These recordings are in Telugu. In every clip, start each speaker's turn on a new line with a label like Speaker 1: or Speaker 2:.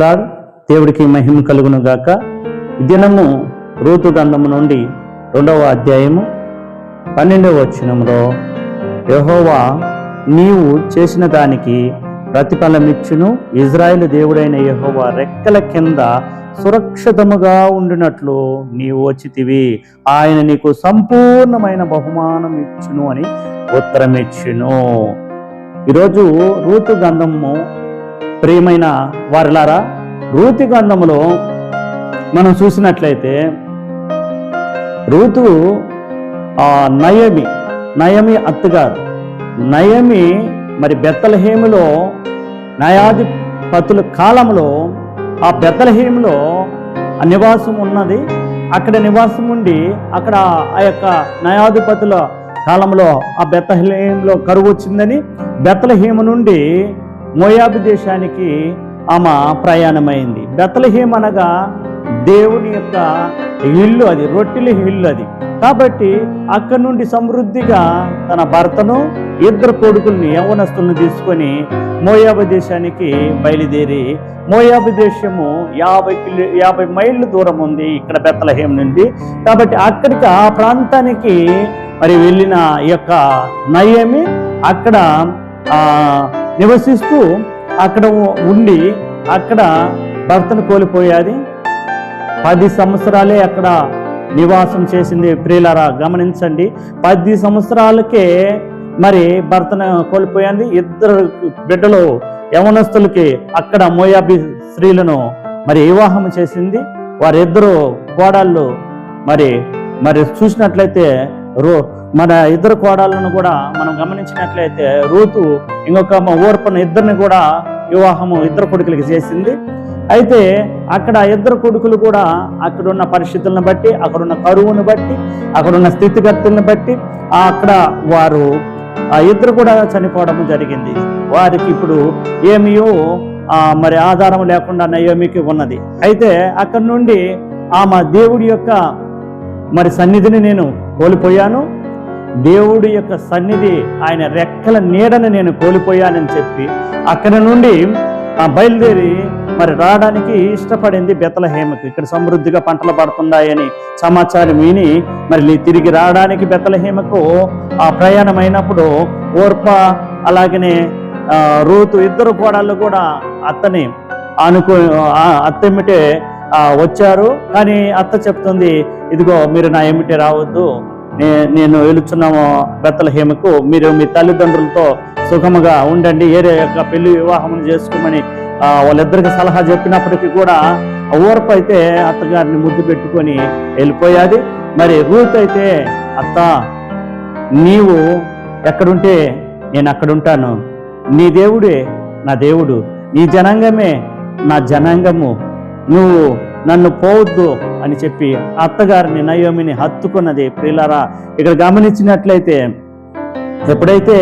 Speaker 1: లార్డ్, దేవుడికి మహిమ కలుగును గాక. ఈ దినము రూతు గంధము నుండి రెండవ అధ్యాయము పన్నెండవ వచనంలో యెహోవా నీవు చేసిన దానికి ప్రతిఫలమిచ్చును. ఇజ్రాయిల్ దేవుడైన యెహోవా రెక్కల కింద సురక్షితముగా ఉండినట్లు నీవు వచ్చితివి. ఆయన నీకు సంపూర్ణమైన బహుమానం ఇచ్చును అని ఉత్తరం ఇచ్చును ఈరోజు రూతు గంధము ప్రియమైన వారిలారా రూతి గ్రంథంలో మనం చూసినట్లయితే రూతు నయమి నయమి అత్తగారు. నయమి మరి బెత్తలహేములో న్యాయాధిపతుల కాలంలో ఆ బెత్తలహేములో నివాసం ఉన్నది. అక్కడ నివాసం ఉండి అక్కడ ఆ యొక్క న్యాయాధిపతుల కాలంలో ఆ బెత్తహేములో కరువు వచ్చిందని బెత్తలహేము నుండి మోయాబు దేశానికి ఆమె ప్రయాణమైంది. బెతలహీం అనగా దేవుని యొక్క ఇల్లు అది రొట్టెల ఇల్లు అది. కాబట్టి అక్కడి నుండి సమృద్ధిగా తన భర్తను ఇద్దరు కొడుకుల్ని యవనస్తులను తీసుకొని మోయాబు దేశానికి బయలుదేరి మోయాబు దేశము యాభై కిలో యాభై మైళ్ళు దూరం ఉంది ఇక్కడ బెత్తలహేం నుండి. కాబట్టి అక్కడికి ఆ ప్రాంతానికి మరి వెళ్ళిన యొక్క నయమి అక్కడ నివసిస్తూ అక్కడ ఉండి అక్కడ భర్తను కోల్పోయేది. పది సంవత్సరాలే అక్కడ నివాసం చేసింది ప్రియులరా గమనించండి. పది సంవత్సరాలకే మరి భర్తను కోల్పోయింది. ఇద్దరు బిడ్డలు యవనస్తులకి అక్కడ మోయాబి స్త్రీలను మరి వివాహం చేసింది. వారిద్దరు కోడళ్ళు మరి మరి చూసినట్లయితే రో మన ఇద్దరు కోడళ్ళను కూడా మనం గమనించినట్లయితే రూతు ఇంకొక ఓర్పన ఇద్దరిని కూడా వివాహము ఇద్దరు కొడుకులకి చేసింది. అయితే అక్కడ ఇద్దరు కొడుకులు కూడా అక్కడున్న పరిస్థితులను బట్టి అక్కడున్న కరువును బట్టి అక్కడున్న స్థితిగతులను బట్టి అక్కడ వారు ఆ ఇద్దరు కూడా చనిపోవడం జరిగింది. వారికి ఇప్పుడు ఏమియో ఆ మరి ఆధారం లేకుండా నయోమికి ఉన్నది. అయితే అక్కడి నుండి ఆమె దేవుడి యొక్క మరి సన్నిధిని నేను కోల్పోయాను. దేవుడి యొక్క సన్నిధి ఆయన రెక్కల నీడను నేను కోల్పోయానని చెప్పి అక్కడి నుండి ఆ బయలుదేరి మరి రావడానికి ఇష్టపడింది బెతలహేమకు. ఇక్కడ సమృద్ధిగా పంటలు పడుతున్నాయని సమాచారం విని మరి తిరిగి రావడానికి బెతలహేమకు ఆ ప్రయాణం అయినప్పుడు ఓర్ప అలాగనే రూతు ఇద్దరు కోడళ్ళు కూడా అత్తని అనుకో అత్త ఏమిటే వచ్చారు. కానీ అత్త చెప్తుంది ఇదిగో మీరు నా ఏమిటే రావద్దు. నేను వెలుచున్నాము బెత్తలహేమకు. మీరు మీ తల్లిదండ్రులతో సుఖముగా ఉండండి. ఏరే యొక్క పెళ్ళి వివాహం చేసుకోమని వాళ్ళిద్దరికి సలహా చెప్పినప్పటికీ కూడా ఓర్పు అయితే అత్తగారిని ముద్దు పెట్టుకొని వెళ్ళిపోయాది. మరి రూత్ అయితే అత్త నీవు ఎక్కడుంటే నేను అక్కడుంటాను. నీ దేవుడే నా దేవుడు. నీ జనాంగమే నా జనాంగము. నువ్వు నన్ను పోవద్దు అని చెప్పి అత్తగారిని నయోమిని హత్తుకున్నది ప్రియులారా ఇక్కడ గమనించినట్లయితే ఎప్పుడైతే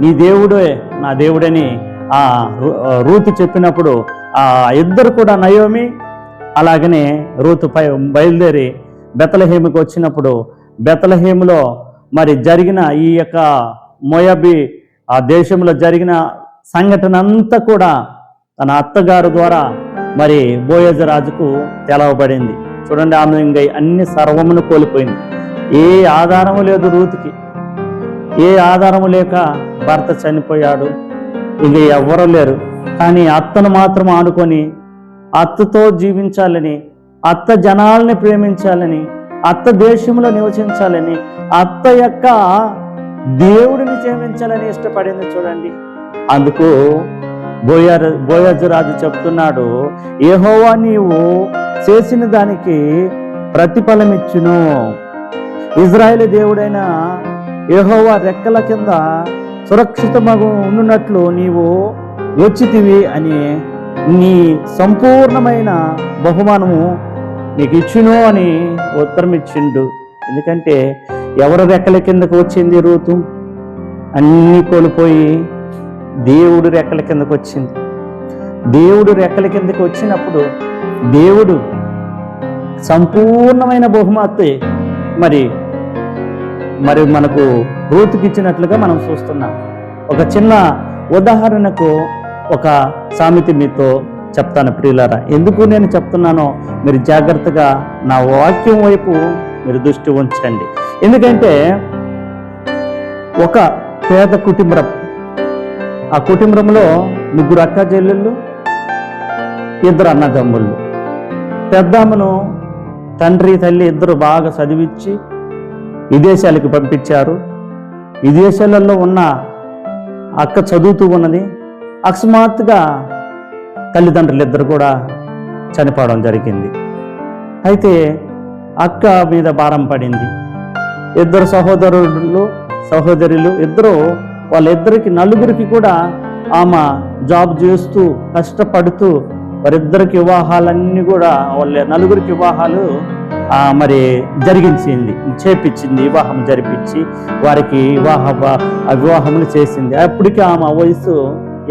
Speaker 1: నీ దేవుడే నా దేవుడని ఆ రూ- రూతు చెప్పినప్పుడు ఆ ఇద్దరు కూడా నయోమి అలాగనే రూతు పై బయలుదేరి బెతలహేమికి వచ్చినప్పుడు బెతలహేములో మరి జరిగిన ఈ యొక్క మొయబి ఆ దేశంలో జరిగిన సంఘటన అంతా కూడా తన అత్తగారు ద్వారా మరి బోయజ రాజుకు తెలవబడింది. చూడండి ఆమె ఇంకా అన్ని సర్వమును కోల్పోయింది. ఏ ఆధారము లేదు రూతికి. ఏ ఆధారము లేక భర్త చనిపోయాడు. ఇక ఎవ్వరూ లేరు. కానీ అత్తను మాత్రం ఆడుకొని అత్తతో జీవించాలని అత్త జనాల్ని ప్రేమించాలని అత్త దేశంలో నివసించాలని అత్త యొక్క దేవుడిని సేవించాలని ఇష్టపడింది చూడండి. అందుకు బోయర్ బోయజు రాజు చెప్తున్నాడు ఏహోవా నీవు చేసిన దానికి ప్రతిఫలం ఇచ్చును ఇజ్రాయేల్ దేవుడైన ఏహోవా రెక్కల కింద సురక్షితమగు ఉన్నట్లు నీవు వచ్చితివి అని నీ సంపూర్ణమైన బహుమానము నీకు ఇచ్చును అని ఉత్తరం ఇచ్చిండు ఎందుకంటే ఎవరు రెక్కల కిందకు వచ్చింది రూతు? అన్నీ కోల్పోయి దేవుడు రెక్కల కిందకు వచ్చింది. దేవుడు రెక్కల కిందకు వచ్చినప్పుడు దేవుడు సంపూర్ణమైన బహుమతి మరి మరి మనకు రూతుకి ఇచ్చినట్లుగా మనం చూస్తున్నాం. ఒక చిన్న ఉదాహరణకు ఒక సామెత మీతో చెప్తాను ప్రియులారా. ఎందుకు నేను చెప్తున్నానో మీరు జాగ్రత్తగా నా వాక్యం వైపు మీరు దృష్టి ఉంచండి. ఎందుకంటే ఒక పేద కుటుంబం ఆ కుటుంబంలో ముగ్గురు అక్క చెల్లెళ్ళు ఇద్దరు అన్నదమ్ముళ్ళు. పెద్దామను తండ్రి తల్లి ఇద్దరు బాగా చదివించి విదేశాలకు పంపించారు. విదేశాలలో ఉన్న అక్క చదువుతూ ఉన్నది. అకస్మాత్తుగా తల్లిదండ్రులు ఇద్దరు కూడా చనిపోవడం జరిగింది. అయితే అక్క మీద భారం పడింది. ఇద్దరు సహోదరులు సహోదరులు ఇద్దరు వాళ్ళిద్దరికి నలుగురికి కూడా ఆమె జాబ్ చేస్తూ కష్టపడుతూ వారిద్దరికి వివాహాలన్నీ కూడా వాళ్ళ నలుగురికి వివాహాలు మరి జరిగించింది. చేపించింది వివాహం జరిపించి వారికి వివాహ వివాహములు చేసింది. అప్పటికి ఆమె వయసు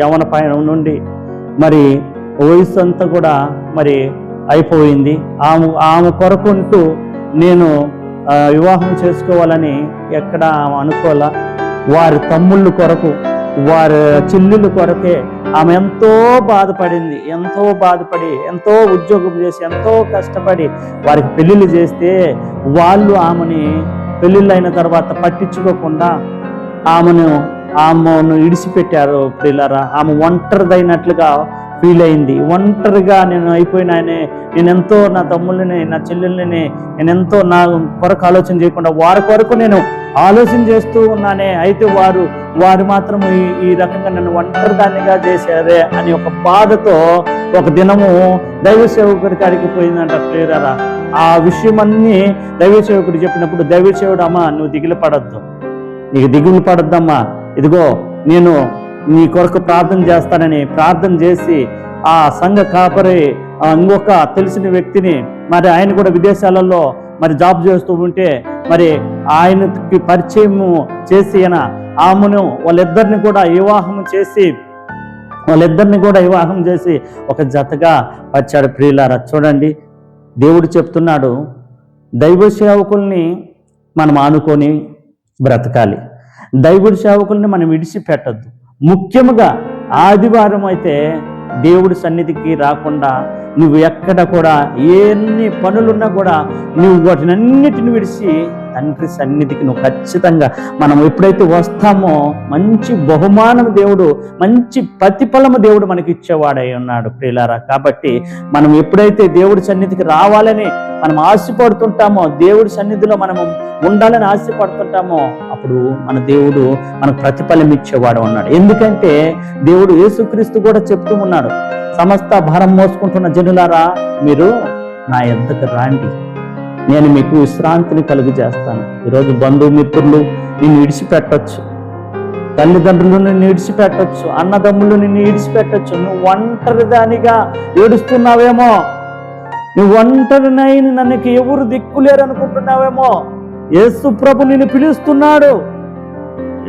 Speaker 1: యవన పైన నుండి మరి వయసు అంతా కూడా మరి అయిపోయింది. ఆమె ఆమె కొరకుంటూ నేను వివాహం చేసుకోవాలని ఎక్కడ ఆమె అనుకోలే. వారి తమ్ముళ్ళు కొరకు వారి చెల్లెళ్ళ కొరకే ఆమె ఎంతో బాధపడింది ఎంతో బాధపడి ఎంతో ఉద్యోగం చేసి ఎంతో కష్టపడి వారికి పెళ్ళిళ్ళు చేస్తే వాళ్ళు ఆమెని పెళ్ళిళ్ళు అయిన తర్వాత పట్టించుకోకుండా ఆమెను ఆమెను ఇడిచిపెట్టారు పిల్లరా ఆమె ఒంటరిదైనట్లుగా ఫీల్ అయింది. ఒంటరిగా నేను అయిపోయినానే నేను ఎంతో నా తమ్ముళ్ళని నా చెల్లెల్ని నేను ఎంతో నా కొరకు ఆలోచన చేయకుండా వారి కొరకు నేను ఆలోచన చేస్తూ ఉన్నానే. అయితే వారు వారు మాత్రం ఈ ఈ రకంగా నన్ను ఒంటరిదానిగా చేశారే అని ఒక బాధతో ఒక దినము దైవ సేవకుడి కాడికి పోయిందంట ప్రేరరా ఆ విషయం అన్ని దైవ సేవకుడు చెప్పినప్పుడు దైవ సేవుడు అమ్మా నువ్వు దిగులు పడద్దు. నీకు దిగులు పడద్దమ్మా. ఇదిగో నేను నీ కొరకు ప్రార్థన చేస్తానని ప్రార్థన చేసి ఆ సంఘ కాపరి ఇంకొక తెలిసిన వ్యక్తిని మరి ఆయన కూడా విదేశాలలో మరి జాబ్ చేస్తూ ఉంటే మరి ఆయనకి పరిచయము చేసి ఆయన ఆమెను వాళ్ళిద్దరిని కూడా వివాహం చేసి వాళ్ళిద్దరిని కూడా వివాహం చేసి ఒక జతగా వచ్చాడు ప్రియులారా చూడండి. దేవుడు చెప్తున్నాడు దైవ సేవకుల్ని మనం ఆనుకొని బ్రతకాలి. దైవుడి సేవకుల్ని మనం విడిచిపెట్టద్దు. ముఖ్యంగా ఆదివారం అయితే దేవుడి సన్నిధికి రాకుండా నువ్వు ఎక్కడ కూడా ఎన్ని పనులున్నా కూడా నువ్వు వాటినన్నిటిని విడిచి తండ్రి సన్నిధికి నువ్వు ఖచ్చితంగా మనం ఎప్పుడైతే వస్తామో మంచి బహుమానం దేవుడు మంచి ప్రతిఫలము దేవుడు మనకి ఇచ్చేవాడై ఉన్నాడు ప్రియులారా. కాబట్టి మనం ఎప్పుడైతే దేవుడి సన్నిధికి రావాలని మనం ఆశపడుతుంటామో దేవుడి సన్నిధిలో మనము ఉండాలని ఆశపడుతుంటామో అప్పుడు మన దేవుడు మనకు ప్రతిఫలం ఇచ్చేవాడు ఉన్నాడు. ఎందుకంటే దేవుడు యేసుక్రీస్తు కూడా చెప్తూ ఉన్నాడు సమస్త భారం మోసుకుంటున్న జనులారా మీరు నా ఎంతకు రాండి. నేను మీకు విశ్రాంతిని కలుగు చేస్తాను ఈరోజు బంధుమిత్రులు నిన్ను విడిచిపెట్టచ్చు. తల్లిదండ్రులు నిన్ను విడిచిపెట్టచ్చు. అన్నదమ్ములు నిన్ను విడిచిపెట్టచ్చు. నువ్వు ఒంటరిదానిగా ఏడుస్తున్నావేమో? నువ్వు ఒంటరినైన నన్ను ఎవరు దిక్కులేరు అనుకుంటున్నావేమో యేసు ప్రభు నిన్ను పిలుస్తున్నాడు.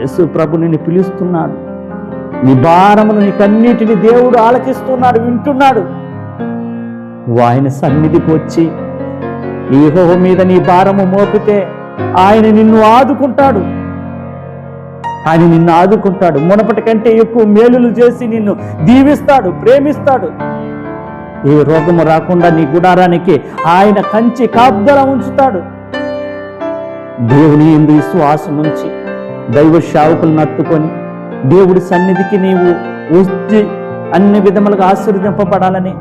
Speaker 1: యేసు ప్రభు నిన్ను పిలుస్తున్నాడు. నీ భారమును నీకన్నిటిని దేవుడు ఆలకిస్తున్నాడు వింటున్నాడు. నువ్వు ఆయన సన్నిధికి వచ్చి ఈహో మీద నీ భారము మోపితే ఆయన నిన్ను ఆదుకుంటాడు. ఆయన నిన్ను ఆదుకుంటాడు. మునపటి కంటే ఎక్కువ మేలులు చేసి నిన్ను దీవిస్తాడు ప్రేమిస్తాడు. ఏ రోగము రాకుండా నీ గుడారానికి ఆయన కంచి కాపుదల ఉంచుతాడు. దేవుని ఎందు విశ్వాసం నుంచి దైవ శావుకులను నత్తుకొని దేవుడి సన్నిధికి నీవు వచ్చి అన్ని విధములుగా ఆశీర్వదింపబడాలని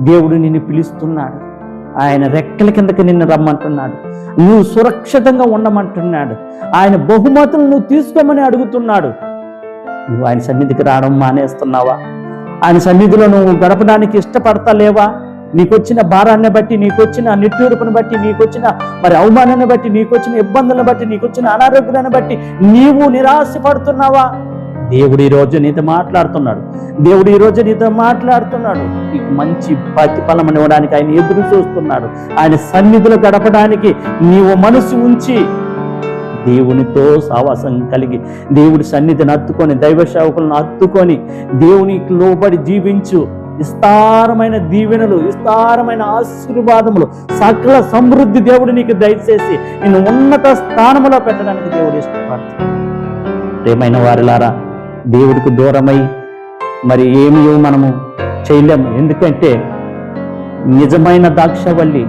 Speaker 1: దేవుడు నిన్ను పిలుస్తున్నాడు. ఆయన రెక్కల కిందకి నిన్ను రమ్మంటున్నాడు. నువ్వు సురక్షితంగా ఉండమంటున్నాడు. ఆయన బహుమతులు నువ్వు తీసుకోమని అడుగుతున్నాడు. నువ్వు ఆయన సన్నిధికి రావడం మానేస్తున్నావా? ఆయన సన్నిధిలో నువ్వు గడపడానికి ఇష్టపడతలేవా? నీకొచ్చిన భారాన్ని బట్టి నీకొచ్చిన నిట్టూర్పుని బట్టి నీకొచ్చిన మరి అవమానాన్ని బట్టి నీకొచ్చిన ఇబ్బందులను బట్టి నీకొచ్చిన అనారోగ్యాన్ని బట్టి నీవు నిరాశపడుతున్నావా? దేవుడు ఈ నీతో మాట్లాడుతున్నాడు. దేవుడు ఈ నీతో మాట్లాడుతున్నాడు. నీకు మంచి ప్రతిఫలం ఇవ్వడానికి ఆయన ఎదురు చూస్తున్నాడు. ఆయన సన్నిధిలో గడపడానికి నీవు మనసు ఉంచి దేవునితో సావాసం కలిగి దేవుడి సన్నిధిని అత్తుకొని దైవ సేవకులను అత్తుకొని దేవునికి లోబడి జీవించు. విస్తారమైన దీవెనలు విస్తారమైన ఆశీర్వాదములు సకల సమృద్ధి దేవుడు నీకు దయచేసి నిన్ను ఉన్నత స్థానములో పెట్టడానికి దేవుడు ఇష్టపడుతున్నాడు ప్రేమైన వారిలారా దేవుడికి దూరమై మరి ఏమీ మనము చేయలేము. ఎందుకంటే నిజమైన దాక్షవల్లి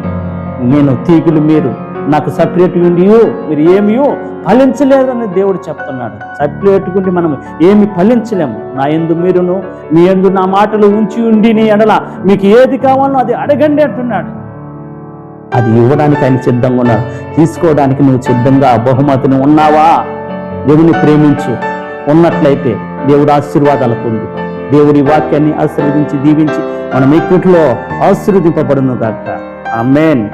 Speaker 1: నేను తీగులు మీరు నాకు సపరేట్ ఉండి మీరు ఏమియో ఫలించలేదని దేవుడు చెప్తున్నాడు. సపరేట్ ఉండి మనం ఏమి ఫలించలేము. నా ఎందు మీరును మీ ఎందు నా మాటలు ఉంచి ఉండి నీ ఎడల మీకు ఏది కావాలో అది అడగండి అంటున్నాడు. అది ఇవ్వడానికి ఆయన సిద్ధంగా ఉన్నాడు తీసుకోవడానికి నువ్వు సిద్ధంగా బహుమతిని ఉన్నావా? దేవుని ప్రేమించు. ఉన్నట్లయితే దేవుడు ఆశీర్వాదాలు పొందు. దేవుడి వాక్యాన్ని ఆశీర్వదించి దీవించి మనం ఎక్కుట్లో ఆశీర్వదింపబడును గాక. ఆమెన్.